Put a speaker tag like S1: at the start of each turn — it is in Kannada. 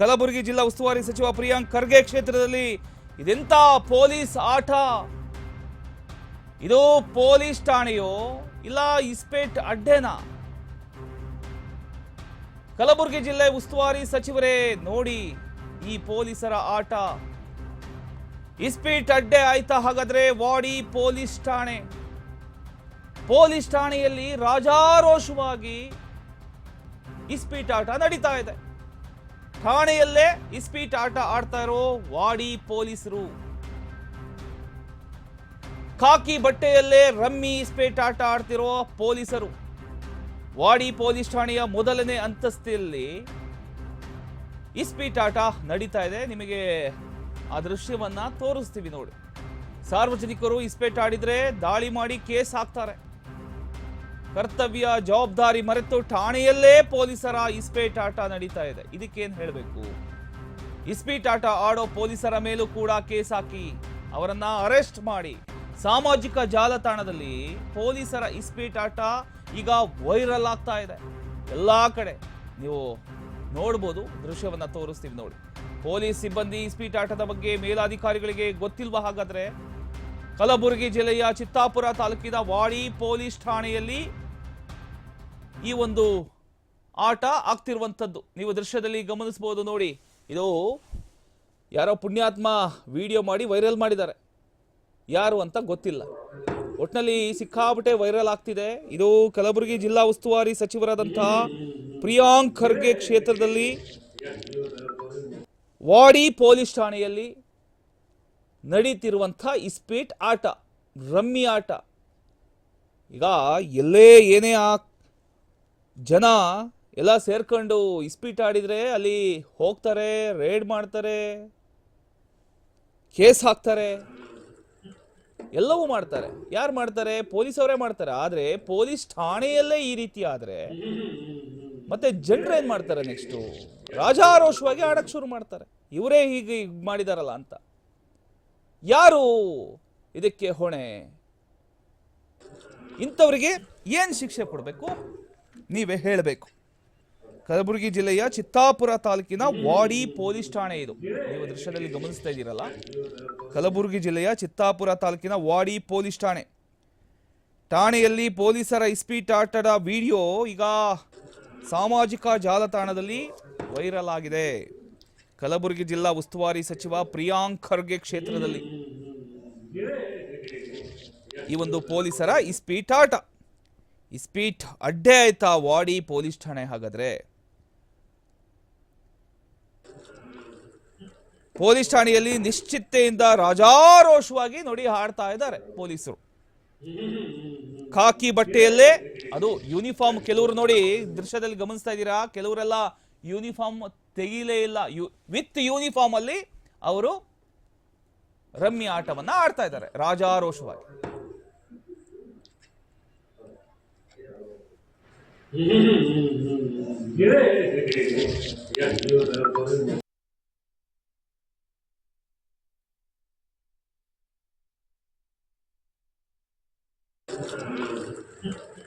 S1: ಕಲಬುರಗಿ ಜಿಲ್ಲಾ ಉಸ್ತುವಾರಿ ಸಚಿವ ಪ್ರಿಯಾಂಕ್ ಖರ್ಗೆ ಕ್ಷೇತ್ರದಲ್ಲಿ ಇದೆಂತ ಪೊಲೀಸ್ ಆಟ? ಇದು ಪೊಲೀಸ್ ಠಾಣೆಯೋ ಇಲ್ಲ ಇಸ್ಪೇಟ್ ಅಡ್ಡೆನಾ? ಕಲಬುರಗಿ ಜಿಲ್ಲೆ ಉಸ್ತುವಾರಿ ಸಚಿವರೇ, ನೋಡಿ ಈ ಪೊಲೀಸರ ಆಟ. ಇಸ್ಪೀಟ್ ಅಡ್ಡೆ ಆಯ್ತಾ ಹಾಗಾದ್ರೆ ವಾಡಿ ಪೊಲೀಸ್ ಠಾಣೆ. ಪೊಲೀಸ್ ಠಾಣೆಯಲ್ಲಿ ರಾಜಾರೋಷವಾಗಿ ಇಸ್ಪೀಟ್ ಆಟ ನಡೀತಾ ಇದೆ. ಠಾಣೆಯಲ್ಲೇ ಇಸ್ಪೀಟ್ ಆಟ ಆಡ್ತಾ ಇರೋ ವಾಡಿ ಪೊಲೀಸರು. ಖಾಕಿ ಬಟ್ಟೆಯಲ್ಲೇ ರಮ್ಮಿ ಇಸ್ಪೀಟ್ ಆಟ ಆಡ್ತಿರೋ ಪೊಲೀಸರು. ವಾಡಿ ಪೊಲೀಸ್ ಠಾಣೆಯ ಮೊದಲನೇ ಅಂತಸ್ತಿನಲ್ಲಿ ಇಸ್ಪೀಟ್ ಆಟ ನಡೀತಾ ಇದೆ. ನಿಮಗೆ ಆ ದೃಶ್ಯವನ್ನ ತೋರಿಸ್ತೀವಿ ನೋಡಿ. ಸಾರ್ವಜನಿಕರು ಇಸ್ಪೇಟ್ ಆಡಿದ್ರೆ ದಾಳಿ ಮಾಡಿ ಕೇಸ್ ಹಾಕ್ತಾರೆ. ಕರ್ತವ್ಯ, ಜವಾಬ್ದಾರಿ ಮರೆತು ಠಾಣೆಯಲ್ಲೇ ಪೊಲೀಸರ ಇಸ್ಪೇಟ್ ಆಟ ನಡೀತಾ ಇದೆ. ಇದಕ್ಕೇನು ಹೇಳಬೇಕು? ಇಸ್ಪೀಟ್ ಆಟ ಆಡೋ ಪೊಲೀಸರ ಮೇಲೂ ಕೂಡ ಕೇಸ್ ಹಾಕಿ ಅವರನ್ನ ಅರೆಸ್ಟ್ ಮಾಡಿ. ಸಾಮಾಜಿಕ ಜಾಲತಾಣದಲ್ಲಿ ಪೊಲೀಸರ ಇಸ್ಪೀಟ್ ಆಟ ಈಗ ವೈರಲ್ ಆಗ್ತಾ ಇದೆ. ಎಲ್ಲ ಕಡೆ ನೀವು ನೋಡ್ಬೋದು, ದೃಶ್ಯವನ್ನ ತೋರಿಸ್ತೀವಿ ನೋಡಿ. ಪೊಲೀಸ್ ಸಿಬ್ಬಂದಿ ಇಸ್ಪೀಟ್ ಆಟದ ಬಗ್ಗೆ ಮೇಲಾಧಿಕಾರಿಗಳಿಗೆ ಗೊತ್ತಿಲ್ವ ಹಾಗಾದ್ರೆ? ಕಲಬುರಗಿ ಜಿಲ್ಲೆಯ ಚಿತ್ತಾಪುರ ತಾಲೂಕಿನ ವಾಡಿ ಪೊಲೀಸ್ ಠಾಣೆಯಲ್ಲಿ ಈ ಒಂದು ಆಟ ಆಗ್ತಿರುವಂಥದ್ದು. ನೀವು ದೃಶ್ಯದಲ್ಲಿ ಗಮನಿಸ್ಬೋದು ನೋಡಿ. ಇದು ಯಾರೋ ಪುಣ್ಯಾತ್ಮ ವಿಡಿಯೋ ಮಾಡಿ ವೈರಲ್ ಮಾಡಿದ್ದಾರೆ. ಯಾರು ಅಂತ ಗೊತ್ತಿಲ್ಲ. ಒಟ್ಟಿನಲ್ಲಿ ಸಿಕ್ಕಾಪಟ್ಟೆ ವೈರಲ್ ಆಗ್ತಿದೆ. ಇದು ಕಲಬುರಗಿ ಜಿಲ್ಲಾ ಉಸ್ತುವಾರಿ ಸಚಿವರಾದಂತಹ ಪ್ರಿಯಾಂಕ್ ಖರ್ಗೆ ಕ್ಷೇತ್ರದಲ್ಲಿ ವಾಡಿ ಪೊಲೀಸ್ ಠಾಣೆಯಲ್ಲಿ ನಡೀತಿರುವಂಥ ಇಸ್ಪೀಟ್ ಆಟ, ರಮ್ಮಿ ಆಟ. ಈಗ ಎಲ್ಲೇ ಏನೇ ಆ ಜನ ಎಲ್ಲ ಸೇರ್ಕೊಂಡು ಇಸ್ಪೀಟ್ ಆಡಿದರೆ ಅಲ್ಲಿ ಹೋಗ್ತಾರೆ ರೇಡ್ ಮಾಡ್ತಾರೆ, ಕೇಸ್ ಹಾಕ್ತಾರೆ, ಎಲ್ಲವೂ ಮಾಡ್ತಾರೆ. ಯಾರು ಮಾಡ್ತಾರೆ? ಪೊಲೀಸ್ ಅವರೇ ಮಾಡ್ತಾರೆ. ಆದರೆ ಪೊಲೀಸ್ ಠಾಣೆಯಲ್ಲೇ ಈ ರೀತಿ ಆದರೆ ಮತ್ತೆ ಜನರು ಏನು ಮಾಡ್ತಾರೆ ನೆಕ್ಸ್ಟು ರಾಜಾರೋಷವಾಗಿ ಆಡಕ್ಕೆ ಶುರು ಮಾಡ್ತಾರೆ. ಇವರೇ ಹೀಗೆ ಮಾಡಿದಾರಲ್ಲ ಅಂತ. ಯಾರು ಇದಕ್ಕೆ ಹೊಣೆ? ಇಂಥವರಿಗೆ ಏನು ಶಿಕ್ಷೆ ಕೊಡಬೇಕು? ನೀವೇ ಹೇಳಬೇಕು. ಕಲಬುರಗಿ ಜಿಲ್ಲೆಯ ಚಿತ್ತಾಪುರ ತಾಲೂಕಿನ ವಾಡಿ ಪೊಲೀಸ್ ಠಾಣೆ ಇದು. ನೀವು ದೃಶ್ಯದಲ್ಲಿ ಗಮನಿಸ್ತಾ ಇದ್ದೀರಲ್ಲ? ಕಲಬುರಗಿ ಜಿಲ್ಲೆಯ ಚಿತ್ತಾಪುರ ತಾಲೂಕಿನ ವಾಡಿ ಪೊಲೀಸ್ ಠಾಣೆ. ಠಾಣೆಯಲ್ಲಿ ಪೊಲೀಸರ ಇಸ್ಪೀಟ್ ಆಟದ ವಿಡಿಯೋ ಈಗ ಸಾಮಾಜಿಕ ಜಾಲತಾಣದಲ್ಲಿ ವೈರಲ್ ಆಗಿದೆ. ಕಲಬುರಗಿ ಜಿಲ್ಲಾ ಉಸ್ತುವಾರಿ ಸಚಿವ ಪ್ರಿಯಾಂಕ್ ಖರ್ಗೆ ಕ್ಷೇತ್ರದಲ್ಲಿ. ಈ ಒಂದು ಪೊಲೀಸರ ಇಸ್ಪೀಟ್ ಆಟ ಇಸ್ಪೀಟ್ ಅಡ್ಡೆ ಆಯ್ತಾ ವಾಡಿ ಪೊಲೀಸ್ ಠಾಣೆ ಹಾಗಾದ್ರೆ? ಪೊಲೀಸ್ ಠಾಣೆಯಲ್ಲಿ ನಿಶ್ಚಿತೆಯಿಂದ ರಾಜಾರೋಷವಾಗಿ ನೋಡಿ ಹಾಡ್ತಾ ಇದ್ದಾರೆ ಪೊಲೀಸರು. ಖಾಕಿ ಬಟ್ಟೆಯಲ್ಲೇ, ಅದು ಯೂನಿಫಾರ್ಮ್ ಕೆಲವರು ನೋಡಿ ದೃಶ್ಯದಲ್ಲಿ ಗಮನಿಸ್ತಾ ಇದ್ದೀರಾ? ಕೆಲವರೆಲ್ಲ ಯೂನಿಫಾರ್ಮ್ ತೆಗೀಲೇ ಇಲ್ಲ. ಯು, ವಿತ್ ಯೂನಿಫಾರ್ಮ್ ಅಲ್ಲಿ ಅವರು ರಮ್ಮಿ ಆಟವನ್ನ ಆಡ್ತಾ ಇದ್ದಾರೆ ರಾಜಾರೋಷವಾಗಿ. Thank.